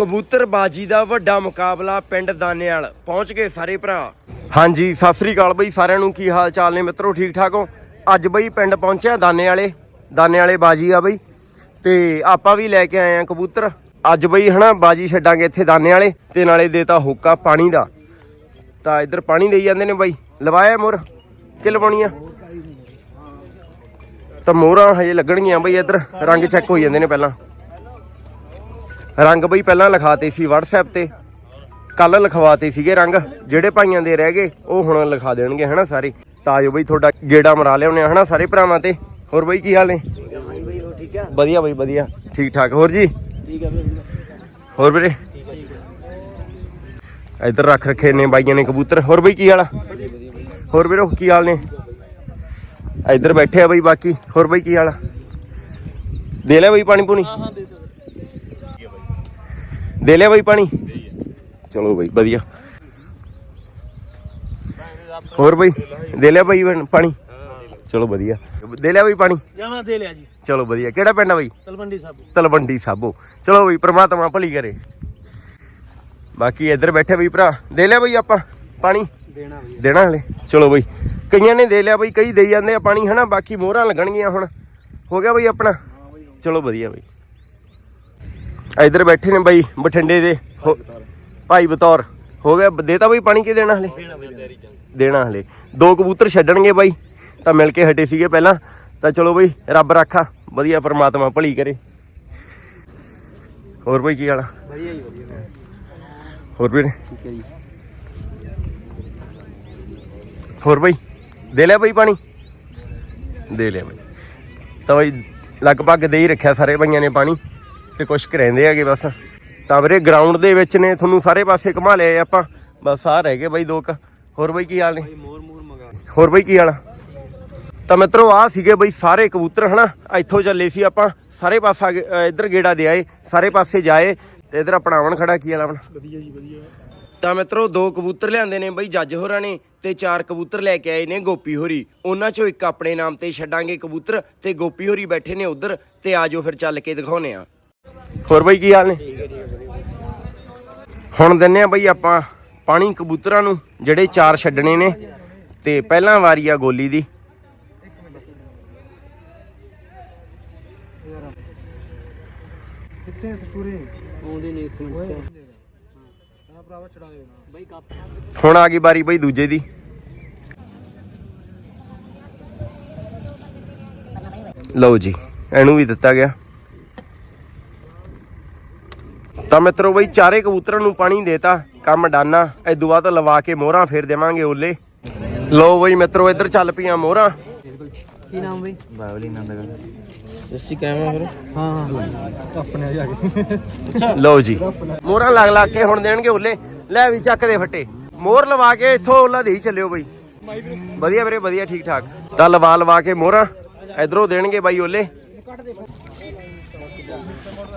ਕਬੂਤਰਬਾਜੀ ਦਾ ਵੱਡਾ ਮੁਕਾਬਲਾ ਪਿੰਡ ਦਾਨੇਵਾਲ ਪਹੁੰਚ ਗਏ ਸਾਰੇ ਭਰਾ। ਹਾਂਜੀ, ਸਤਿ ਸ੍ਰੀ ਅਕਾਲ ਬਈ, ਸਾਰਿਆਂ ਨੂੰ ਕੀ ਹਾਲ ਚਾਲ ਨੇ ਮਿੱਤਰੋ, ਠੀਕ ਠਾਕ ਹੋ? ਅੱਜ ਬਈ ਪਿੰਡ ਪਹੁੰਚਿਆ ਦਾਨੇ ਵਾਲੇ ਦਾਨੇ ਵਾਲੇ ਬਾਜੀ ਆ ਬਈ। ਤੇ ਆਪਾਂ ਵੀ ਲੈ ਕੇ ਆਏ ਆ ਕਬੂਤਰ। ਅੱਜ ਬਈ ਹਨਾ, ਬਾਜੀ ਛੱਡਾਂਗੇ ਇੱਥੇ ਦਾਨੇ ਵਾਲੇ ਤੇ ਨਾਲੇ ਦੇਤਾ ਹੋਕਾ ਪਾਣੀ ਦਾ। ਤਾਂ ਇੱਧਰ ਪਾਣੀ ਦੇਈ ਜਾਂਦੇ ਨੇ ਬਾਈ। ਲਵਾਇਆ ਮੁਰ ਕਿ ਲਵਾਉਣੀ ਆ? ਤਾਂ ਮੋਹਰਾਂ ਹਜੇ ਲੱਗਣਗੀਆਂ ਬਈ ਇੱਧਰ, ਰੰਗ ਚੈੱਕ ਹੋਈ ਜਾਂਦੇ ਨੇ ਪਹਿਲਾਂ। ਰੰਗ ਬਈ ਪਹਿਲਾਂ ਲਿਖਾਤੇ ਸੀ WhatsApp ਤੇ। ਕੱਲ ਲਿਖਵਾਤੇ ਸੀਗੇ ਰੰਗ। ਜਿਹੜੇ ਭਾਈਆਂ ਦੇ ਰਹਿ ਗਏ, ਉਹ ਹੁਣ ਲਿਖਾ ਦੇਣਗੇ, ਹਨਾ ਸਾਰੇ। ਤਾਂ ਆਜੋ ਬਈ ਤੁਹਾਡਾ ਗੇੜਾ ਮਰਾ ਲਿਆਉਣੇ ਹਨਾ ਸਾਰੇ ਭਰਾਵਾਂ ਤੇ। ਹੋਰ ਬਈ ਕੀ ਹਾਲ ਨੇ? ਵਧੀਆ ਬਈ, ਵਧੀਆ। ਠੀਕ ਠਾਕ। ਹੋਰ ਜੀ? ਹੋਰ ਵੀਰੇ? ਇੱਧਰ ਰੱਖ ਰੱਖੇ ਨੇ ਬਾਈਆਂ ਨੇ ਕਬੂਤਰ। ਹੋਰ ਬਈ ਕੀ ਹਾਲ ਹੋਰ ਵੀਰੋ, ਕੀ ਹਾਲ ਨੇ? ਇੱਧਰ ਬੈਠੇ ਆ ਬਈ ਬਾਕੀ। ਹੋਰ ਬਈ ਕੀ ਹਾਲ ਆ? ਦੇ ਲਿਆ ਬਈ ਪਾਣੀ ਪੂਣੀ। ਦੇ ਲਿਆ ਬਈ ਪਾਣੀ? ਚਲੋ ਬਈ ਵਧੀਆ। ਹੋਰ ਬਈ ਦੇ ਲਿਆ ਬਈ ਪਾਣੀ? ਚਲੋ ਵਧੀਆ। ਦੇ ਲਿਆ ਬਈ ਪਾਣੀ? ਜਮਾ ਦੇ ਲਿਆ ਜੀ। ਚਲੋ ਵਧੀਆ ਕਿਹੜਾ ਪਿੰਡ ਆ ਬਈ? ਤਲਵੰਡੀ ਸਾਹਿਬ ਤਲਵੰਡੀ ਸਾਬੋ। ਚਲੋ ਬਈ ਪ੍ਰਮਾਤਮਾ ਭਲੀ ਕਰੇ। ਬਾਕੀ ਇੱਧਰ ਬੈਠੇ ਬਈ ਭਰਾ। ਦੇ ਲਿਆ ਬਈ ਆਪਾਂ ਪਾਣੀ? ਦੇਣਾ ਵੀ ਦੇਣਾ ਹਲੇ। ਚਲੋ ਬਈ ਕਈਆਂ ਨੇ ਦੇ ਲਿਆ ਬਈ ਕਈ ਦੇਈ ਜਾਂਦੇ ਆ ਪਾਣੀ ਹਨਾ? ਬਾਕੀ ਮੋਹਰਾਂ ਲੱਗਣਗੀਆਂ ਹੁਣ। ਹੋ ਗਿਆ ਬਈ ਆਪਣਾ? ਚਲੋ ਵਧੀਆ ਬਈ। ਇੱਧਰ ਬੈਠੇ ਨੇ ਬਈ ਬਠਿੰਡੇ ਦੇ। ਹੋ- ਭਾਈ ਬਤੌਰ ਹੋ ਗਿਆ। ਦੇਤਾ ਬਈ ਪਾਣੀ ਕੀ ਦੇਣਾ ਹਲੇ? ਦੇਣਾ ਹਲੇ। ਦੋ ਕਬੂਤਰ ਛੱਡਣਗੇ ਬਾਈ ਤਾਂ ਮਿਲ ਕੇ ਹਟੇ ਸੀਗੇ ਪਹਿਲਾਂ। ਤਾਂ ਚਲੋ ਬਈ ਰੱਬ ਰਾਖਾ ਵਧੀਆ ਪ੍ਰਮਾਤਮਾ ਭਲੀ ਕਰੇ। ਹੋਰ ਬਈ ਕੀ ਹਾਲ ਆ? ਵਧੀਆ ਜੀ ਵਧੀਆ। ਹੋਰ ਵੀਰੇ? ਠੀਕ ਹੈ ਜੀ। ਹੋਰ ਬਈ ਦੇ ਲਿਆ ਬਈ ਪਾਣੀ? ਦੇ ਲਿਆ ਬਈ। ਤਾਂ ਬਈ ਲਗਭਗ ਦੇ ਹੀ ਰੱਖਿਆ ਸਾਰੇ ਬਈਆਂ ਨੇ ਪਾਣੀ। ਤੇ ਕੁਛ ਕੁ ਰਹਿੰਦੇ ਹੈਗੇ ਬਸ। ਤਾਂ ਵੀਰੇ ਗਰਾਊਂਡ ਦੇ ਵਿੱਚ ਨੇ ਤੁਹਾਨੂੰ ਸਾਰੇ ਪਾਸੇ ਘੁਮਾ ਲਿਆ ਆਪਾਂ। ਬਸ ਆ ਰਹਿ ਗਏ ਬਈ ਦੋ ਕ। ਹੋਰ ਬਈ ਕੀ ਹਾਲ ਨੇ? ਹੋਰ ਬਈ ਕੀ ਹਾਲ? ਤਾਂ ਮਿੱਤਰੋ ਆ ਸੀਗੇ ਬਈ ਸਾਰੇ ਕਬੂਤਰ ਹਨਾ? ਇੱਥੋਂ ਚੱਲੇ ਸੀ ਆਪਾਂ। ਸਾਰੇ ਪਾਸਾ ਇੱਧਰ ਗੇੜਾ ਦੇ ਆਏ ਸਾਰੇ ਪਾਸੇ ਜਾਏ। ਤੇ ਇੱਧਰ ਆਪਣਾ ਆਵਣ ਖੜਾ ਕੀ ਹਾਲ ਆ ਆਪਣਾ ਵਧੀਆ ਜੀ ਵਧੀਆ। ਤਾਂ ਮਿੱਤਰੋ ਦੋ ਕਬੂਤਰ ਲਿਆਂਦੇ ਨੇ ਬਈ ਜੱਜ ਹੋਰਾਂ ਨੇ ਤੇ ਚਾਰ ਕਬੂਤਰ ਲੈ ਕੇ ਆਏ ਨੇ ਗੋਪੀ ਹੋਰੀ। ਉਹਨਾਂ ਚੋਂ ਇੱਕ ਆਪਣੇ ਨਾਮ ਤੇ ਛੱਡਾਂਗੇ ਕਬੂਤਰ ਤੇ ਗੋਪੀ ਹੋਰੀ ਬੈਠੇ ਨੇ ਉਧਰ ਤੇ ਆਜੋ ਫਿਰ ਚੱਲ ਕੇ ਦਿਖਾਉਨੇ ਆ ਹੋਰ ਬਈ ਕੀ ਹਾਲ ਨੇ? ਹੁਣ ਦਿੰਨੇ ਆ ਬਈ ਆਪਾਂ ਪਾਣੀ ਕਬੂਤਰਾਂ ਨੂੰ ਜਿਹੜੇ ਚਾਰ ਛੱਡਣੇ ਨੇ। ਤੇ ਪਹਿਲਾਂ ਵਾਰੀ ਆ ਗੋਲੀ ਦੀ। ਕਿੱਥੇ ਸਤੂਰੇ? ਆਉਂਦੇ ਨੇ ਇੱਕ ਮਿੰਟ ਨਾ ਭਰਾਵਾ ਚੜਾ ਦਿਓ ਨਾ। ਬਾਈ ਕੱਪ। ਹੁਣ ਆ ਗਈ ਵਾਰੀ ਬਈ ਦੂਜੇ ਦੀ। ਲਓ ਜੀ ਇਹਨੂੰ ਵੀ ਦਿੱਤਾ ਗਿਆ। ਤਾਂ ਮਿੱਤਰੋ ਬਈ ਚਾਰੇ ਕਬੂਤਰਾਂ ਨੂੰ ਪਾਣੀ ਦੇਤਾ ਕੰਮ ਡਾਨਾ ਐਦੂ ਬਾਅਦ ਲਵਾ ਕੇ ਮੋਹਰਾਂ ਫੇਰ ਦੇਵਾਂਗੇ ਓਲੇ। ਲਓ ਬਈ ਮਿੱਤਰੋ ਇੱਧਰ ਚੱਲ ਪਈਆਂ ਮੋਹਰਾਂ। ਕੀ ਨਾਮ ਬਈ? ਬਾਵਲੀ ਨੰਦਗੜ ਜੱਸੀ ਕਹਿਵਾ ਫਿਰ ਹਾਂ ਹਾਂ। ਆਪਣੇ ਆ ਜਾ ਕੇ ਲਓ ਜੀ। ਮੋਹਰਾਂ ਲੱਗ ਲੱਗ ਕੇ ਹੁਣ ਦੇਣਗੇ ਓਲੇ। ਲੈ ਵੀ ਚੱਕ ਦੇ ਫੱਟੇ। ਮੋਹਰ ਲਵਾ ਕੇ ਇੱਥੋਂ ਓਲਾ ਦੇ ਹੀ ਚੱਲਿਓ ਬਈ। ਵਧੀਆ ਵੀਰੇ ਵਧੀਆ ਠੀਕ ਠਾਕ ਤਾਂ ਲਵਾ ਲਵਾ ਕੇ ਮੋਹਰਾਂ। ਇਧਰੋਂ ਦੇਣਗੇ ਬਾਈ ਓਲੇ।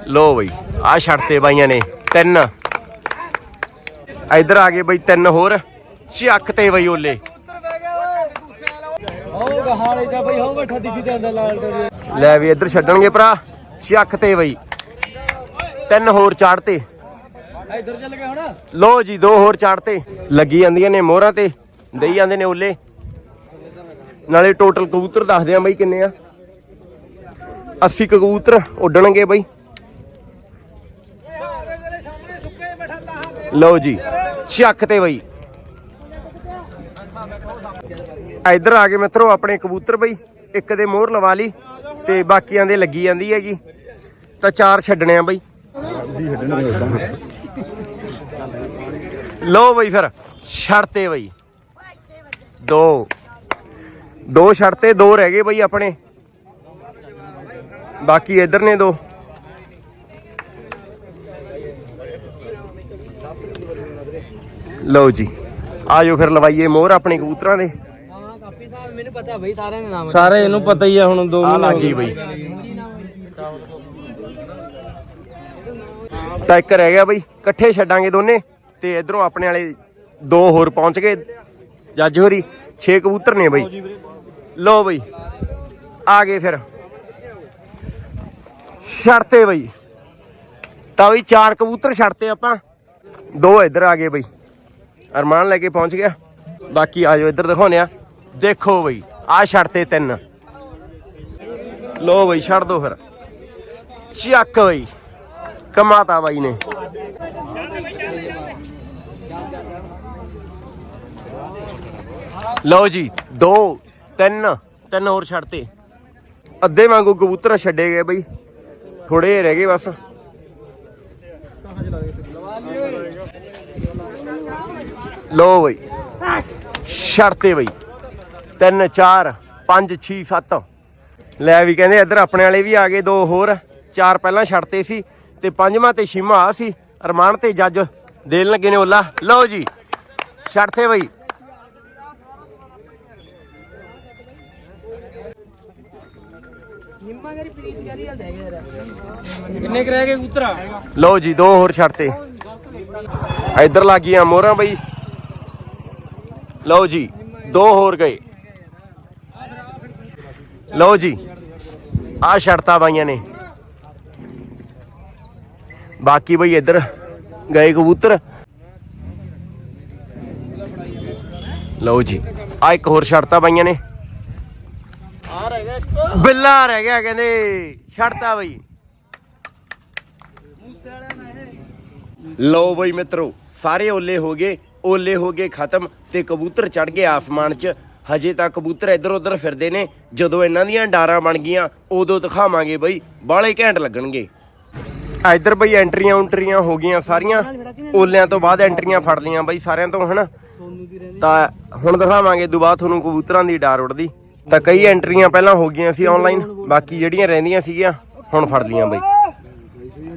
ਲੋ ਬਈ ਆ ਛੱਡਤੇ ਬਾਈਆਂ ਨੇ ਤਿੰਨ। ਇਧਰ ਆ ਗਏ ਬਈ ਤਿੰਨ ਹੋਰ ਚੱਕ ਤੇ ਬਈ ਓਲੇ। ਬਈ ਜਾਂਦਾ ਲਾਲ ਲੈ ਵੀ ਇੱਧਰ ਛੱਡਣਗੇ ਭਰਾ ਚੱਕ ਤੇ ਬਈ। ਤਿੰਨ ਹੋਰ ਚਾੜਤੇ। ਇੱਧਰ ਚੱਲ ਗਏ ਹੁਣ। ਲੋ ਜੀ ਦੋ ਹੋਰ ਚਾੜਤੇ। ਲੱਗੀ ਜਾਂਦੀਆਂ ਨੇ ਮੋਹਰਾਂ ਤੇ ਦੇਈ ਜਾਂਦੇ ਨੇ ਓਲੇ। ਨਾਲੇ ਟੋਟਲ ਕਬੂਤਰ ਦੱਸਦੇ ਆ ਬਈ ਕਿੰਨੇ ਆ। 80 ਕਬੂਤਰ ਉੱਡਣਗੇ ਬਈ। ਲਓ ਜੀ। ਚੱਕ ਤੇ ਬਈ। ਇੱਧਰ ਆ ਗਏ ਮਿੱਤਰੋ ਆਪਣੇ ਕਬੂਤਰ ਬਈ। ਇੱਕ ਦੇ ਮੋਹਰ ਲਵਾ ਲਈ ਤੇ ਬਾਕੀਆਂ ਦੇ ਲੱਗੀ ਜਾਂਦੀ ਹੈਗੀ। ਤਾਂ ਚਾਰ ਛੱਡਣੇ ਆ ਬਈ। ਲਓ ਬਈ ਫਿਰ ਛੱਡਤੇ ਬਈ। ਦੋ। ਦੋ ਛੱਡਤੇ ਦੋ ਰਹਿ ਗਏ ਬਈ ਆਪਣੇ। ਬਾਕੀ ਇੱਧਰ ਨੇ ਦੋ। ਲਓ ਜੀ ਆਜੋ ਫਿਰ ਲਵਾਈਏ ਮੋਹਰ ਆਪਣੇ ਕਬੂਤਰਾਂ ਦੇ। ਹਾਂ ਕਾਪੀ ਸਾਹਿਬ ਮੈਨੂੰ ਪਤਾ ਬਈ ਸਾਰਿਆਂ ਦੇ ਨਾਮ। ਸਾਰੇ ਇਹਨੂੰ ਪਤਾ ਹੀ ਆ ਹੁਣ ਦੋ ਆ ਲੱਗ ਗਈ ਬਈ। ਤਾਂ ਇੱਕ ਰਹਿ ਗਿਆ ਬਈ ਇਕੱਠੇ ਛੱਡਾਂਗੇ ਦੋਨੇ ਤੇ ਇਧਰੋਂ ਆਪਣੇ ਵਾਲੇ ਦੋ ਹੋਰ ਪਹੁੰਚ ਗਏ। ਜੱਜ ਹੋਰੀ 6 ਕਬੂਤਰ ਨੇ ਬਈ। ਲੋ ਬਈ ਆ ਗਏ ਫਿਰ। ਛੱਡਤੇ ਬਈ। ਤਾਂ ਵੀ ਚਾਰ ਕਬੂਤਰ ਛੱਡਤੇ ਆਪਾਂ। ਦੋ ਇੱਧਰ ਆ ਗਏ ਬਈ। ਅਰਮਾਨ ਲੈ ਕੇ ਪਹੁੰਚ ਗਿਆ। ਬਾਕੀ ਆ ਜਾਓ ਇੱਧਰ ਦਿਖਾਉਨੇ ਆ ਦੇਖੋ ਬਈ ਆ ਛੱਡਤੇ ਤਿੰਨ। ਲੋ ਬਈ, ਛੱਡ ਦੋ ਫਿਰ। ਚੱਕ ਬਈ, ਕਮਾਤਾ ਬਾਈ ਨੇ। ਲਓ ਜੀ, ਦੋ, ਤਿੰਨ ਤਿੰਨ ਹੋਰ ਛੱਡਤੇ ਅੱਧੇ ਵਾਂਗੂ ਕਬੂਤਰ ਛੱਡੇ ਗਏ ਬਈ। ਥੋੜੇ ਰਹਿ ਗਏ ਬਸ। ਲੋ ਬਈ। ਛੱਡਤੇ ਬਈ। ਤਿੰਨ ਚਾਰ ਪੰਜ 6 7 ਲੈ ਵੀ ਕਹਿੰਦੇ ਇੱਧਰ ਆਪਣੇ ਵਾਲੇ ਵੀ ਆ ਗਏ ਦੋ ਹੋਰ। ਚਾਰ ਪਹਿਲਾਂ ਛੱਡਤੇ ਸੀ ਤੇ ਪੰਜਵਾਂ ਤੇ ਛੇਵਾਂ ਆ ਸੀ। ਅਰਮਾਨ ਤੇ ਜੱਜ ਦੇਣ ਲੱਗੇ ਨੇ ਓਲਾ। ਲਓ ਜੀ ਛੱਡਤੇ ਬਈ। ਕਿੰਨੇ ਰਹਿ ਗਏ ਕਬੂਤਰਾ? ਲਓ ਜੀ ਦੋ ਹੋਰ ਛੱਡਤੇ ਇੱਧਰ ਲੱਗੀਆਂ ਮੋਹਰਾਂ ਬਈ। ਲਓ ਜੀ, ਦੋ ਹੋਰ ਗਏ। ਲਓ ਜੀ, ਆ ਸ਼ਰਤਾਂ ਪਾਈਆਂ ਨੇ। ਬਾਕੀ ਬਈ ਇੱਧਰ ਗਏ ਕਬੂਤਰ। ਲਓ ਜੀ, ਆ ਇੱਕ ਹੋਰ ਸ਼ਰਤਾਂ ਪਾਈਆਂ ਨੇ। ਆ ਰਹਿ ਗਿਆ ਬਿੱਲਾ ਰਹਿ ਗਿਆ ਕਹਿੰਦੇ, ਸ਼ਰਤਾਂ ਬਈ। ਲਓ ਬਈ ਮਿੱਤਰੋ, ਸਾਰੇ ਓਲੇ ਹੋ ਗਏ। ਓਲੇ ਹੋ ਗਏ ਖਤਮ ਤੇ ਕਬੂਤਰ ਚੜ ਗਏ ਆਸਮਾਨ 'ਚ। ਹਜੇ ਤਾਂ ਕਬੂਤਰ ਇੱਧਰ ਉੱਧਰ ਫਿਰਦੇ ਨੇ। ਜਦੋਂ ਇਹਨਾਂ ਦੀਆਂ ਡਾਰਾਂ ਬਣ ਗਈਆਂ, ਉਦੋਂ ਦਿਖਾਵਾਂਗੇ ਬਈ ਬਾਲੇ ਘੈਂਟ ਲੱਗਣਗੇ। ਇੱਧਰ ਬਈ ਐਂਟਰੀਆਂ ਉਂਟਰੀਆਂ ਹੋ ਗਈਆਂ ਸਾਰੀਆਂ। ਓਲਿਆਂ ਤੋਂ ਬਾਅਦ ਐਂਟਰੀਆਂ ਫੜ ਲੀਆਂ ਬਈ ਸਾਰਿਆਂ ਤੋਂ, ਹਨਾ? ਸੋਨੂ ਤਾਂ ਹੁਣ ਦਿਖਾਵਾਂਗੇ ਦੁਬਾਰਾ ਤੁਹਾਨੂੰ ਕਬੂਤਰਾਂ ਦੀ ਡਾਰ ਉੜਦੀ ਤਾਂ ਕਈ ਐਂਟਰੀਆਂ ਪਹਿਲਾਂ ਹੋ ਗਈਆਂ ਸੀ ਆਨਲਾਈਨ ਬਾਕੀ ਜਿਹੜੀਆਂ ਰਹਿੰਦੀਆਂ ਸੀਗੀਆਂ, ਹੁਣ ਫੜ ਲੀਆਂ ਬਈ।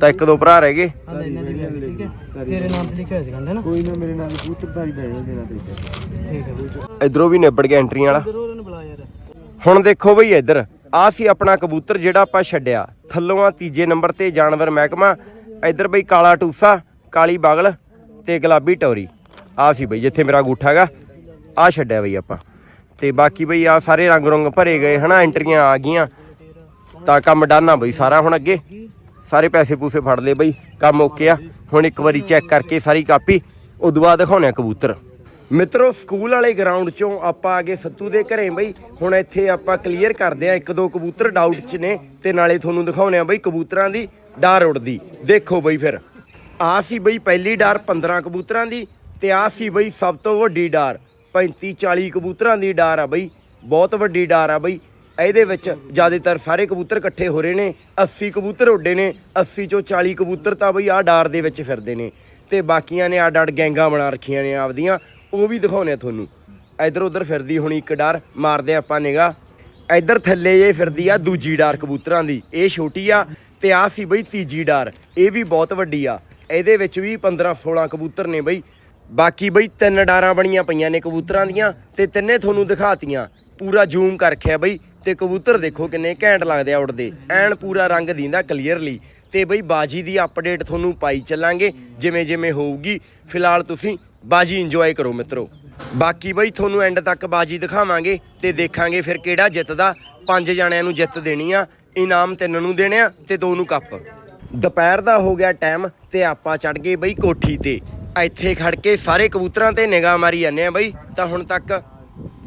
ਤਾਂ ਇੱਕ ਦੋ ਭਰਾ ਰਹਿ ਗਏ। ਹਾਂ ਲੈ ਇਹਨਾਂ ਦੀ ਵੀ ਆ ਗਈ, ਠੀਕ ਹੈ। ਤੇਰੇ ਨਾਮ ਤੇ ਲਿਖਿਆ ਹੋਇਆ ਸੀ ਕੰਡਾ ਨਾ? ਕੋਈ ਨਾ ਮੇਰੇ ਨਾਲ ਕਬੂਤਰਦਾਰੀ ਬੈਠੇ ਦੇਣਾ ਤੇ ਠੀਕ ਹੈ। ਇਧਰੋਂ ਵੀ ਨਿਬੜ ਗਿਆ ਐਂਟਰੀਆਂ ਵਾਲਾ। ਜ਼ਰੂਰ ਉਹਨੂੰ ਬੁਲਾ ਯਾਰ। ਹੁਣ ਦੇਖੋ ਬਈ ਇੱਧਰ ਆ ਸੀ ਆਪਣਾ ਕਬੂਤਰ ਜਿਹੜਾ ਆਪਾਂ ਛੱਡਿਆ। ਥੱਲੋਂ ਆ ਤੀਜੇ ਨੰਬਰ ਤੇ ਜਾਨਵਰ ਮਹਿਕਮਾ ਇੱਧਰ ਬਈ ਕਾਲਾ ਟੂਸਾ ਕਾਲੀ ਬਾਗਲ ਤੇ ਗੁਲਾਬੀ ਟੌਰੀ। ਆ ਸੀ ਬਈ ਜਿੱਥੇ ਮੇਰਾ ਅੰਗੂਠਾ ਹੈਗਾ ਆ ਛੱਡਿਆ ਬਈ ਆਪਾਂ। ਤੇ ਬਾਕੀ ਬਈ ਆ ਸਾਰੇ ਰੰਗ ਰੰਗ ਭਰੇ ਗਏ ਹਨਾ ਐਂਟਰੀਆਂ ਆ ਗਈਆਂ। ਤਾਂ ਕੰਮ ਡਾਨਾ ਬਈ ਸਾਰਾ ਹੁਣ ਅੱਗੇ। ਸਾਰੇ ਪੈਸੇ ਪੂਸੇ ਫੜ ਲਏ ਬਈ, ਕੰਮ ਓਕੇ ਆ। ਹੁਣ ਇੱਕ ਵਾਰੀ ਚੈੱਕ ਕਰਕੇ ਸਾਰੀ ਕਾਪੀ ਉਦੋਂ ਬਾਅਦ ਦਿਖਾਉਣੇ ਆ ਕਬੂਤਰ। ਮਿੱਤਰੋ, ਸਕੂਲ ਵਾਲੇ ਗਰਾਊਂਡ ਚੋਂ ਆਪਾਂ ਆ ਗਏ ਸੱਤੂ ਦੇ ਘਰੇ ਬਈ। ਹੁਣ ਇੱਥੇ ਆਪਾਂ ਕਲੀਅਰ ਕਰਦੇ ਆ, ਇੱਕ ਦੋ ਕਬੂਤਰ ਡਾਊਟ 'ਚ ਨੇ ਤੇ ਨਾਲੇ ਤੁਹਾਨੂੰ ਦਿਖਾਉਣੇ ਆ ਬਈ ਕਬੂਤਰਾਂ ਦੀ ਡਾਰ ਉੜਦੀ ਦੇਖੋ ਬਈ ਫਿਰ। ਆ ਸੀ ਬਈ ਪਹਿਲੀ ਡਾਰ 15 ਕਬੂਤਰਾਂ ਦੀ ਤੇ ਆ ਸੀ ਬਈ ਸਭ ਤੋਂ ਵੱਡੀ ਡਾਰ। 35 40 ਕਬੂਤਰਾਂ ਦੀ ਡਾਰ ਆ ਬਈ। ਬਹੁਤ ਵੱਡੀ ਡਾਰ ਆ ਬਈ। ਇਹਦੇ ਵਿੱਚ ਜ਼ਿਆਦਾਤਰ ਸਾਰੇ ਕਬੂਤਰ ਇਕੱਠੇ ਹੋ ਰਹੇ ਨੇ 80 ਕਬੂਤਰ ਉੱਡੇ ਨੇ 80 ਚੋਂ 40 ਕਬੂਤਰ ਤਾਂ ਬਈ ਆਹ ਡਾਰ ਦੇ ਵਿੱਚ ਫਿਰਦੇ ਨੇ ਤੇ ਬਾਕੀਆਂ ਨੇ ਅੱਡ ਅੱਡ ਗੈਂਗਾਂ ਬਣਾ ਰੱਖੀਆਂ ਨੇ ਆਪਦੀਆਂ, ਉਹ ਵੀ ਦਿਖਾਉਣੇ ਆ ਤੁਹਾਨੂੰ। ਇੱਧਰ ਉੱਧਰ ਫਿਰਦੀ ਹੋਣੀ ਇੱਕ ਡਾਰ, ਮਾਰਦੇ ਆਪਾਂ ਨਿਗਾ ਇੱਧਰ ਥੱਲੇ ਜੇ ਫਿਰਦੀ ਆ ਦੂਜੀ ਡਾਰ ਕਬੂਤਰਾਂ ਦੀ, ਇਹ ਛੋਟੀ ਆ ਤੇ ਆ ਸੀ ਬਈ ਤੀਜੀ ਡਾਰ, ਇਹ ਵੀ ਬਹੁਤ ਵੱਡੀ ਆ। ਇਹਦੇ ਵਿੱਚ ਵੀ 15 16 ਕਬੂਤਰ ਨੇ ਬਈ। ਬਾਕੀ ਬਈ ਤਿੰਨ ਡਾਰਾਂ ਬਣੀਆਂ ਪਈਆਂ ਨੇ ਕਬੂਤਰਾਂ ਦੀਆਂ ਤੇ ਤਿੰਨੇ ਤੁਹਾਨੂੰ ਦਿਖਾਤੀਆਂ। ਪੂਰਾ ਜ਼ੂਮ ਕਰ ਰੱਖਿਆ ਬਈ ਤੇ ਕਬੂਤਰ ਦੇਖੋ ਕਿੰਨੇ ਘੈਂਟ ਲੱਗਦੇ ਆ ਉੜਦੇ ਐਨ ਪੂਰਾ ਰੰਗ ਦਿੰਦਾ ਕਲੀਅਰਲੀ ਤੇ ਬਈ ਬਾਜੀ ਦੀ ਅਪਡੇਟ ਤੁਹਾਨੂੰ ਪਾਈ ਚੱਲਾਂਗੇ, ਜਿਵੇਂ ਜਿਵੇਂ ਹੋਊਗੀ। ਫਿਲਹਾਲ ਤੁਸੀਂ ਬਾਜੀ ਇੰਜੋਏ ਕਰੋ ਮਿੱਤਰੋ। ਬਾਕੀ ਬਈ ਤੁਹਾਨੂੰ ਐਂਡ ਤੱਕ ਬਾਜੀ ਦਿਖਾਵਾਂਗੇ ਤੇ ਦੇਖਾਂਗੇ ਫਿਰ ਕਿਹੜਾ ਜਿੱਤਦਾ। ਪੰਜ ਜਣਿਆਂ ਨੂੰ ਜਿੱਤ ਦੇਣੀ ਆ, ਇਨਾਮ ਤਿੰਨ ਨੂੰ ਦੇਣੇ ਆ ਤੇ ਦੋ ਨੂੰ ਕੱਪ। ਦੁਪਹਿਰ ਦਾ ਹੋ ਗਿਆ ਟਾਈਮ ਤੇ ਆਪਾਂ ਚੜ ਗਏ ਬਈ ਕੋਠੀ ਤੇ। ਇੱਥੇ ਖੜ ਕੇ ਸਾਰੇ ਕਬੂਤਰਾਂ ਤੇ ਨਿਗਾਹ ਮਾਰੀ ਜਾਂਦੇ ਆ ਬਈ। ਤਾਂ ਹੁਣ ਤੱਕ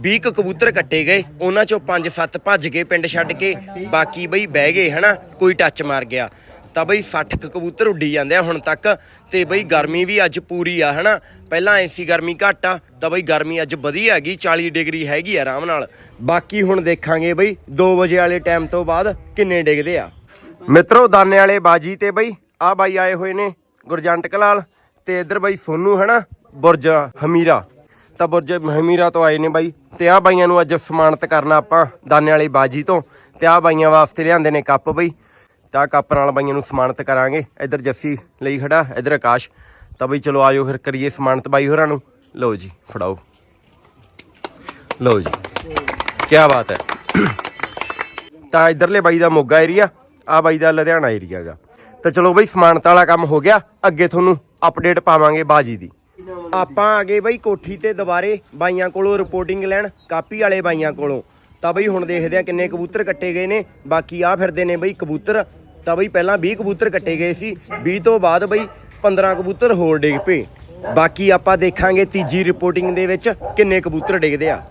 20 ਕੁ ਕਬੂਤਰ ਕੱਟੇ ਗਏ, ਉਹਨਾਂ ਚੋਂ 5-7 ਭੱਜ ਗਏ ਪਿੰਡ ਛੱਡ ਕੇ, ਬਾਕੀ ਬਈ ਬਹਿ ਗਏ, ਹਨਾ, ਕੋਈ ਟੱਚ ਮਾਰ ਗਿਆ। ਤਾਂ ਬਈ 60 ਕੁ ਕਬੂਤਰ ਉੱਡੀ ਜਾਂਦੇ ਆ ਹੁਣ ਤੱਕ, ਤੇ ਬਈ ਗਰਮੀ ਵੀ ਅੱਜ ਪੂਰੀ ਆ, ਹਨਾ। ਪਹਿਲਾਂ ਐਸੀ ਗਰਮੀ ਘੱਟ ਆ, ਤਾਂ ਬਈ ਗਰਮੀ ਅੱਜ ਵਧੀਆ ਹੈਗੀ 40 ਡਿਗਰੀ ਹੈਗੀ ਆ ਆਰਾਮ ਨਾਲ। ਬਾਕੀ ਹੁਣ ਦੇਖਾਂਗੇ ਬਈ 2 ਵਜੇ ਵਾਲੇ ਟਾਈਮ ਤੋਂ ਬਾਅਦ ਕਿੰਨੇ ਡਿੱਗਦੇ ਆ। ਮਿੱਤਰੋ, ਦਾਨੇ ਵਾਲੇ ਬਾਜੀ ਤੇ ਬਈ ਆ ਬਾਈ ਆਏ ਹੋਏ ਨੇ ਗੁਰਜੰਟ ਕਲਾਲ, ਤੇ ਇੱਧਰ ਬਾਈ ਸੋਨੂ, ਹਨਾ, ਬੁਰਜ ਹਮੀਰਾ। ਤਾਂ ਬੁਰਜ ਹਮੀਰਾ ਤੋਂ ਆਏ ਨੇ ਬਾਈ। ਤੇ ਆ ਬਾਈਆਂ ਨੂੰ ਅੱਜ ਸਨਮਾਨਿਤ ਕਰਨਾ ਆਪਾਂ ਦਾਨੇ ਵਾਲੀ ਬਾਜੀ ਤੋਂ। ਤੇ ਆ ਬਾਈਆਂ ਵਾਸਤੇ ਲਿਆਂਦੇ ਨੇ ਕੱਪ ਬਈ। ਤਾਂ ਕੱਪ ਨਾਲ ਬਾਈਆਂ ਨੂੰ ਸਨਮਾਨਿਤ ਕਰਾਂਗੇ। ਇੱਧਰ ਜੱਸੀ ਲਈ ਖੜਾ, ਇੱਧਰ ਆਕਾਸ਼। ਤਾਂ ਬਈ ਚਲੋ ਆਜੋ ਫਿਰ ਕਰੀਏ ਸਨਮਾਨਿਤ ਬਾਈ ਹੋਰਾਂ ਨੂੰ। ਲਓ ਜੀ, ਫੜਾਓ। ਲਓ ਜੀ। ਕੀ ਬਾਤ ਹੈ। ਤਾਂ ਇਧਰਲੇ ਬਾਈ ਦਾ ਮੋਗਾ ਏਰੀਆ ਆ ਬਾਈ ਦਾ ਲੁਧਿਆਣਾ ਏਰੀਆ ਹੈਗਾ ਤਾਂ ਚਲੋ ਬਈ ਸਮਾਨਤ ਵਾਲਾ ਕੰਮ ਹੋ ਗਿਆ। ਅੱਗੇ ਤੁਹਾਨੂੰ ਅਪਡੇਟ ਪਾਵਾਂਗੇ ਬਾਜੀ ਦੀ। ਆਪਾਂ ਆ ਗਏ ਬਈ ਕੋਠੀ ਤੇ ਦੁਬਾਰੇ, ਬਾਈਆਂ ਕੋਲੋਂ ਰਿਪੋਰਟਿੰਗ ਲੈਣ, ਕਾਪੀ ਵਾਲੇ ਬਾਈਆਂ ਕੋਲੋਂ। ਤਾਂ ਬਈ ਹੁਣ ਦੇਖਦੇ ਆ ਕਿੰਨੇ ਕਬੂਤਰ ਕੱਟੇ ਗਏ ਨੇ, ਬਾਕੀ ਆ ਫਿਰਦੇ ਨੇ ਬਈ ਕਬੂਤਰ। ਤਾਂ ਬਈ ਪਹਿਲਾਂ 20 ਕਬੂਤਰ ਕੱਟੇ ਗਏ ਸੀ 20 ਤੋਂ ਬਾਅਦ ਬਈ 15 ਕਬੂਤਰ ਹੋਰ ਡਿੱਗ ਪਏ। ਬਾਕੀ ਆਪਾਂ ਦੇਖਾਂਗੇ ਤੀਜੀ ਰਿਪੋਰਟਿੰਗ ਦੇ ਵਿੱਚ ਕਿੰਨੇ ਕਬੂਤਰ ਡਿੱਗਦੇ ਆ।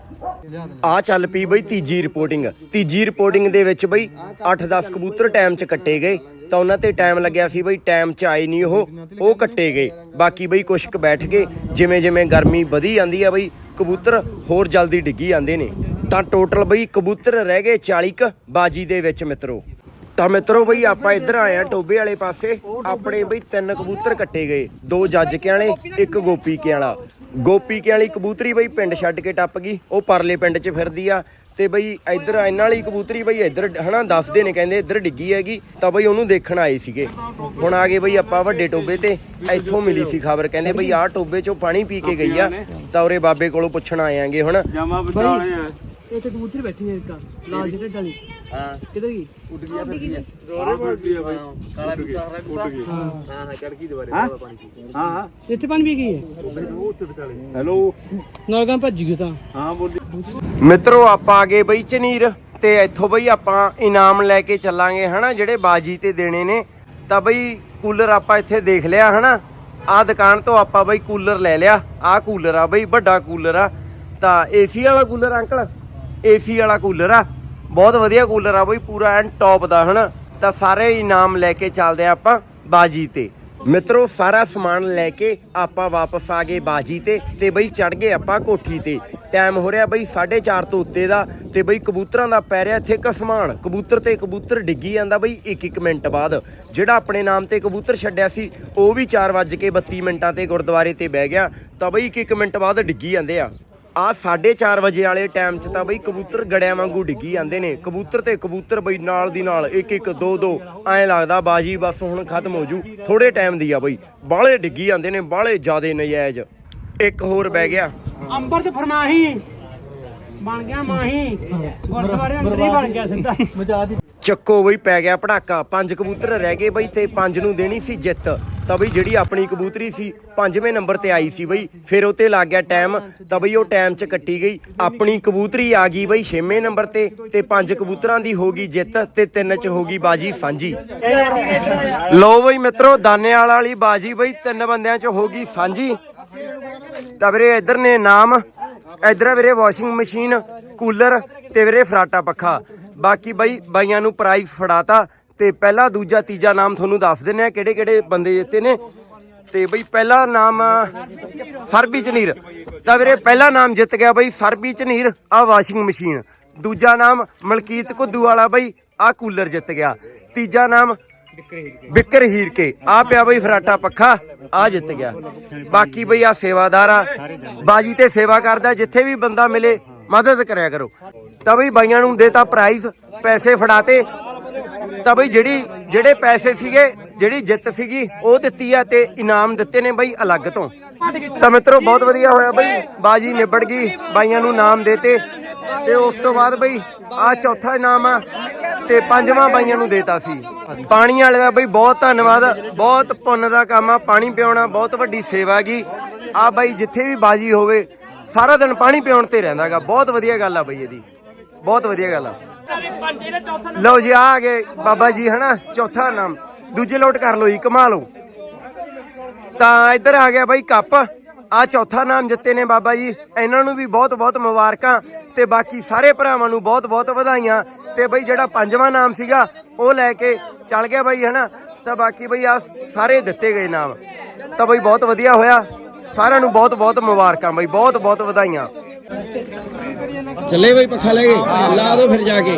ਆ ਚੱਲ ਪਈ ਬਈ ਤੀਜੀ ਰਿਪੋਰਟਿੰਗ ਤੀਜੀ ਰਿਪੋਰਟਿੰਗ ਦੇ ਵਿੱਚ ਬਈ 8-10 ਕਬੂਤਰ ਟਾਈਮ 'ਚ ਕੱਟੇ ਗਏ। ਤਾਂ ਉਹਨਾਂ ਤੇ ਟਾਈਮ ਲੱਗਿਆ ਸੀ ਬਈ ਟਾਈਮ 'ਚ ਆਏ ਨਹੀਂ ਉਹ। ਉਹ ਕੱਟੇ ਗਏ। ਬਾਕੀ ਬਈ ਕੁਛ ਕੁ ਬੈਠ ਗਏ ਜਿਵੇਂ ਜਿਵੇਂ ਗਰਮੀ ਵਧੀ ਜਾਂਦੀ ਆ ਬਈ, ਕਬੂਤਰ ਹੋਰ ਜਲਦੀ ਡਿੱਗੀ ਜਾਂਦੇ ਨੇ। ਤਾਂ ਟੋਟਲ ਬਈ ਕਬੂਤਰ ਰਹਿ ਗਏ 40 ਕ ਬਾਜੀ ਦੇ ਵਿੱਚ ਮਿੱਤਰੋ। ਤਾਂ ਮਿੱਤਰੋ ਬਈ ਆਪਾਂ ਇੱਧਰ ਆਏ ਆ ਟੋਬੇ ਵਾਲੇ ਪਾਸੇ। ਆਪਣੇ ਬਈ ਤਿੰਨ ਕਬੂਤਰ ਕੱਟੇ ਗਏ। ਦੋ ਜੱਜ ਕੇ ਵਾਲੇ, ਇੱਕ ਗੋਪੀ ਕੇ ਵਾਲਾ। ਗੋਪੀ ਕੇ ਵਾਲੀ ਕਬੂਤਰੀ ਬਈ ਪਿੰਡ ਛੱਡ ਕੇ ਟੱਪ ਗਈ। ਉਹ ਪਰਲੇ ਪਿੰਡ 'ਚ ਫਿਰਦੀ ਆ। ਤੇ ਬਈ ਇੱਧਰ ਇਹਨਾਂ ਵਾਲੀ ਕਬੂਤਰੀ ਬਈ ਇੱਧਰ ਹਨਾ ਦੱਸਦੇ ਨੇ, ਕਹਿੰਦੇ ਇੱਧਰ ਡਿੱਗੀ ਹੈਗੀ, ਤਾਂ ਬਈ ਉਹਨੂੰ ਦੇਖਣ ਆਏ ਸੀਗੇ। ਹੁਣ ਆ ਗਏ ਬਈ ਆਪਾਂ ਵੱਡੇ ਟੋਬੇ ਤੇ, ਇੱਥੋਂ ਮਿਲੀ ਸੀ ਖਬਰ, ਕਹਿੰਦੇ ਬਈ ਆਹ ਟੋਬੇ 'ਚੋਂ ਪਾਣੀ ਪੀ ਕੇ ਗਈ ਆ, ਤਾਂ ਉਰੇ ਬਾਬੇ ਕੋਲੋਂ ਪੁੱਛਣ ਆਏ ਆਂਗੇ ਹੁਣ। ਜਮਾ ਵਿਚਾਲੇ ਇੱਥੇ ਕਬੂਤਰ ਬੈਠੀ ਹੈ ਇੱਕ। ਲਾਲ ਜਿਹੇ ਡਾਲੀ ਹਾਂ। ਕਿੱਧਰ ਗਈ? ਉੱਡ ਗਿਆ ਫਿਰ ਕੀ ਦੋਰੇ ਪੜਦੀ ਆ ਬਾਈ। ਕਾਲਾ ਕੁੱਤਾ ਉੱਡ ਗਿਆ। ਹਾਂ। ਹਾਂ ਚੜ ਗਈ ਦੁਬਾਰੇ ਪਾਣੀ ਹਾਂ ਹਾਂ। ਇੱਥੇ ਪਾਣੀ ਵੀ ਗਈ ਹੈ? ਉਹ ਉੱਤੇ ਵਿਚਾਲੇ ਹੈਲੋ। ਨਾਲਗਾਂ ਭੱਜ ਗਈ ਤਾਂ। ਹਾਂ ਬੋਲੀ। ਮਿੱਤਰੋ ਆਪਾਂ ਆ ਗਏ ਬਈ ਚਨੀਰ ਤੇ ਇੱਥੋਂ ਬਈ ਆਪਾਂ ਇਨਾਮ ਲੈ ਕੇ ਚੱਲਾਂਗੇ ਹਨਾ ਜਿਹੜੇ ਬਾਜੀ ਤੇ ਦੇਣੇ ਨੇ। ਤਾਂ ਬਈ ਕੂਲਰ ਆਪਾਂ ਇੱਥੇ ਦੇਖ ਲਿਆ ਹਨਾ। ਆਹ ਦੁਕਾਨ ਤੋਂ ਆਪਾਂ ਬਈ ਕੂਲਰ ਲੈ ਲਿਆ। ਆਹ ਕੂਲਰ ਆ ਬਈ ਵੱਡਾ ਕੂਲਰ ਆ। ਤਾਂ ਏਸੀ ਵਾਲਾ ਕੂਲਰ ਅੰਕਲ? ਏਸੀ ਵਾਲਾ ਕੂਲਰ ਆ। ਬਹੁਤ ਵਧੀਆ ਕੂਲਰ ਆ ਬਈ, ਪੂਰਾ ਐਨ ਟੌਪ ਦਾ, ਹਨਾ? ਤਾਂ ਸਾਰੇ ਇਨਾਮ ਲੈ ਕੇ ਚੱਲਦੇ ਆ ਆਪਾਂ ਬਾਜੀ ਤੇ। ਮਿੱਤਰੋ, ਸਾਰਾ ਸਮਾਨ ਲੈ ਕੇ ਆਪਾਂ ਵਾਪਸ ਆ ਗਏ ਬਾਜੀ ਤੇ ਤੇ ਬਈ ਚੜ ਗਏ ਆਪਾਂ ਕੋਠੀ ਤੇ। ਟਾਈਮ ਹੋ ਰਿਹਾ ਬਈ 4:30 ਤੋਂ ਉੱਤੇ ਦਾ ਤੇ ਬਈ ਕਬੂਤਰਾਂ ਦਾ ਪੈ ਰਿਹਾ ਇੱਥੇ ਕਸਮਾਨ ਕਬੂਤਰ ਤੇ ਕਬੂਤਰ ਡਿੱਗੀ ਜਾਂਦਾ ਬਈ 1-1 ਮਿੰਟ ਬਾਅਦ। ਜਿਹੜਾ ਆਪਣੇ ਨਾਮ ਤੇ ਕਬੂਤਰ ਛੱਡਿਆ ਸੀ, ਉਹ ਵੀ 4:32 ਮਿੰਟਾਂ ਤੇ ਗੁਰਦੁਆਰੇ ਤੇ ਬਹਿ ਗਿਆ। ਤਾਂ ਬਈ 1-1 ਮਿੰਟ ਬਾਅਦ ਡਿੱਗੀ ਜਾਂਦੇ ਆ। ਆ 4:30 ਵਜੇ ਵਾਲੇ ਟਾਈਮ 'ਚ ਤਾਂ ਬਈ ਕਬੂਤਰ ਗੜਿਆਂ ਵਾਂਗੂ ਡਿੱਗੀ ਜਾਂਦੇ ਨੇ। ਕਬੂਤਰ ਤੇ ਕਬੂਤਰ ਬਈ ਨਾਲ ਦੀ ਨਾਲ ਇੱਕ ਇੱਕ ਦੋ ਦੋ ਐਂ ਲੱਗਦਾ ਬਾਜੀ ਬਸ ਹੁਣ ਖਤਮ ਹੋ ਜੂ। ਥੋੜੇ ਟਾਈਮ ਦੀ ਆ ਬਈ। ਬਾਹਲੇ ਡਿੱਗੀ ਜਾਂਦੇ ਨੇ ਬਾਹਲੇ ਜ਼ਿਆਦੇ ਨਜਾਇਜ਼। ਇੱਕ ਹੋਰ ਬਹਿ ਗਿਆ। ਅੰਬਰ ਤੇ ਫਰਮਾਹੀ। ਬਣ ਗਿਆ ਮਾਹੀ। ਗੁਰਦੁਆਰੇ ਅੰਦਰ ਹੀ ਬਣ ਗਿਆ ਸਿੱਧਾ। ਮਜਾ ਦੀ ਚੱਕੋ ਬਈ ਪੈ ਗਿਆ ਪੜਾਕਾ। ਪੰਜ ਕਬੂਤਰ ਰਹਿ ਗਏ ਬਈ ਤੇ ਪੰਜ ਨੂੰ ਦੇਣੀ ਸੀ ਜਿੱਤ। ਤਾਂ ਬਈ ਜਿਹੜੀ ਆਪਣੀ ਕਬੂਤਰੀ ਸੀ, ਪੰਜਵੇਂ ਨੰਬਰ ਤੇ ਆਈ ਸੀ ਬਈ। ਫਿਰ ਉਹ ਤੇ ਲੱਗ ਗਿਆ ਟਾਈਮ। ਤਾਂ ਬਈ ਉਹ ਟਾਈਮ 'ਚ ਕੱਟੀ ਗਈ। ਆਪਣੀ ਕਬੂਤਰੀ ਆ ਗਈ ਬਈ ਛੇਵੇਂ ਨੰਬਰ ਤੇ ਤੇ ਪੰਜ ਕਬੂਤਰਾਂ ਦੀ ਹੋ ਗਈ ਜਿੱਤ ਤੇ ਤਿੰਨ 'ਚ ਹੋ ਗਈ ਬਾਜੀ ਸਾਂਝੀ। ਲਓ ਬਈ ਮਿੱਤਰੋ, ਦਾਨੇਵਾਲ ਵਾਲੀ ਬਾਜੀ ਬਈ ਤਿੰਨ ਬੰਦਿਆਂ 'ਚ ਹੋ ਗਈ ਸਾਂਝੀ। ਤਾਂ ਵੀਰੇ ਇੱਧਰ ਨੇ ਨਾਮ, ਇੱਧਰ ਆ ਵੀਰੇ ਵਾਸ਼ਿੰਗ ਮਸ਼ੀਨ, ਕੂਲਰ ਤੇ ਵੀਰੇ ਫਰਾਟਾ ਪੱਖਾ। ਬਾਕੀ ਬਈ, ਬਾਈਆਂ ਨੂੰ ਪ੍ਰਾਈਜ਼ ਫੜਾਤਾ ਤੇ ਪਹਿਲਾ, ਦੂਜਾ, ਤੀਜਾ ਨਾਮ ਤੁਹਾਨੂੰ ਦੱਸ ਦਿੰਨੇ ਆ ਕਿਹੜੇ ਕਿਹੜੇ ਬੰਦੇ ਜਿੱਤੇ ਨੇ। ਤੇ ਬਈ ਪਹਿਲਾ ਨਾਮ ਸਰਬੀ ਝਨੀਰ ਤਾਂ ਵੀਰੇ ਪਹਿਲਾ ਨਾਮ ਜਿੱਤ ਗਿਆ ਬਈ ਸਰਬੀ ਝਨੀਰ ਆ ਵਾਸ਼ਿੰਗ ਮਸ਼ੀਨ। ਦੂਜਾ ਨਾਮ ਮਲਕੀਤ ਕੁੱਦੂ ਵਾਲਾ ਬਈ ਆ ਕੂਲਰ ਜਿੱਤ ਗਿਆ। ਤੀਜਾ ਨਾਮ ਬਿਕਰ ਹੀਰ ਕੇ ਆ ਪਿਆ ਬਈ ਫਰਾਟਾ ਪੱਖਾ ਆ ਜਿੱਤ ਗਿਆ। ਬਾਕੀ ਬਈ ਆ ਸੇਵਾਦਾਰ ਆ, ਬਾਜੀ ਤੇ ਸੇਵਾ ਕਰਦਾ, ਜਿੱਥੇ ਵੀ ਬੰਦਾ ਮਿਲੇ, ਮਦਦ ਕਰਿਆ ਕਰੋ। ਤਾਂ ਬਈ ਬਾਈਆਂ ਨੂੰ ਦੇਤਾ ਪ੍ਰਾਈਜ਼ ਪੈਸੇ ਫੜਾਤੇ ਤਾਂ। ਬਈ ਜਿਹੜੀ, ਜਿਹੜੇ ਪੈਸੇ ਸੀਗੇ, ਜਿਹੜੀ ਜਿੱਤ ਸੀਗੀ, ਉਹ ਦਿੱਤੀ ਆ ਤੇ ਇਨਾਮ ਦਿੱਤੇ ਨੇ ਬਈ ਅਲੱਗ ਤੋਂ। ਤਾਂ ਮਿੱਤਰੋ, ਬਹੁਤ ਵਧੀਆ ਹੋਇਆ ਬਈ। ਬਾਜੀ ਨਿਬੜ ਗਈ, ਬਾਈਆਂ ਨੂੰ ਨਾਮ ਦੇਤੇ ਤੇ। ਉਸ ਤੋਂ ਬਾਅਦ ਬਈ ਆ ਚੌਥਾ ਇਨਾਮ ਆ ਤੇ ਪੰਜਵਾਂ ਬਾਈਆਂ ਨੂੰ ਦੇਤਾ ਸੀ। ਪਾਣੀ ਵਾਲੇ ਦਾ ਬਈ ਬਹੁਤ ਧੰਨਵਾਦ, ਬਹੁਤ ਪੁੰਨ ਦਾ ਕੰਮ ਆ, ਪਾਣੀ ਪਿਆਉਣਾ, ਬਹੁਤ ਵੱਡੀ ਸੇਵਾ ਗਈ ਆ ਬਾਈ ਜਿੱਥੇ ਵੀ ਬਾਜੀ ਹੋਵੇ, ਸਾਰਾ ਦਿਨ ਪਾਣੀ ਪਿਆਉਣ ਤੇ ਰਹਿੰਦਾਗਾ ਬਹੁਤ ਵਧੀਆ ਗੱਲ ਆ ਬਈ ਇਹਦੀ। ਬਹੁਤ ਵਧੀਆ ਗੱਲ ਆ। ਲਓ ਜੀ ਆ ਗਏ ਬਾਬਾ ਜੀ ਹਨਾ? ਚੌਥਾ ਨਾਮ। ਦੂਜੇ ਲੋਟ ਕਰ ਲਓ ਜੀ ਕਮਾ ਲਓ ਤਾਂ ਇੱਧਰ ਆ ਗਿਆ ਬਾਈ ਕੱਪ। ਆ ਚੌਥਾ ਨਾਮ ਜਿੱਤੇ ਨੇ ਬਾਬਾ ਜੀ। ਇਹਨਾਂ ਨੂੰ ਵੀ ਬਹੁਤ ਬਹੁਤ ਮੁਬਾਰਕਾਂ ਤੇ ਬਾਕੀ ਸਾਰੇ ਭਰਾਵਾਂ ਨੂੰ ਬਹੁਤ ਬਹੁਤ ਵਧਾਈਆਂ। ਤੇ ਬਈ ਜਿਹੜਾ ਪੰਜਵਾਂ ਨਾਮ ਸੀਗਾ ਉਹ ਲੈ ਕੇ ਚੱਲ ਗਿਆ ਬਾਈ ਹਨਾ? ਤਾਂ ਬਾਕੀ ਬਈ ਆ ਸਾਰੇ ਦਿੱਤੇ ਗਏ ਨਾਮ। ਤਾਂ ਬਈ ਬਹੁਤ ਵਧੀਆ ਹੋਇਆ। ਸਾਰਿਆਂ ਨੂੰ ਬਹੁਤ ਬਹੁਤ ਮੁਬਾਰਕਾਂ ਬਈ। ਬਹੁਤ ਬਹੁਤ ਵਧਾਈਆਂ। ਚੱਲੇ ਬਈ ਪੱਖਾ ਲੈ ਕੇ ਲਾ ਦੋ ਫਿਰ ਜਾ ਕੇ।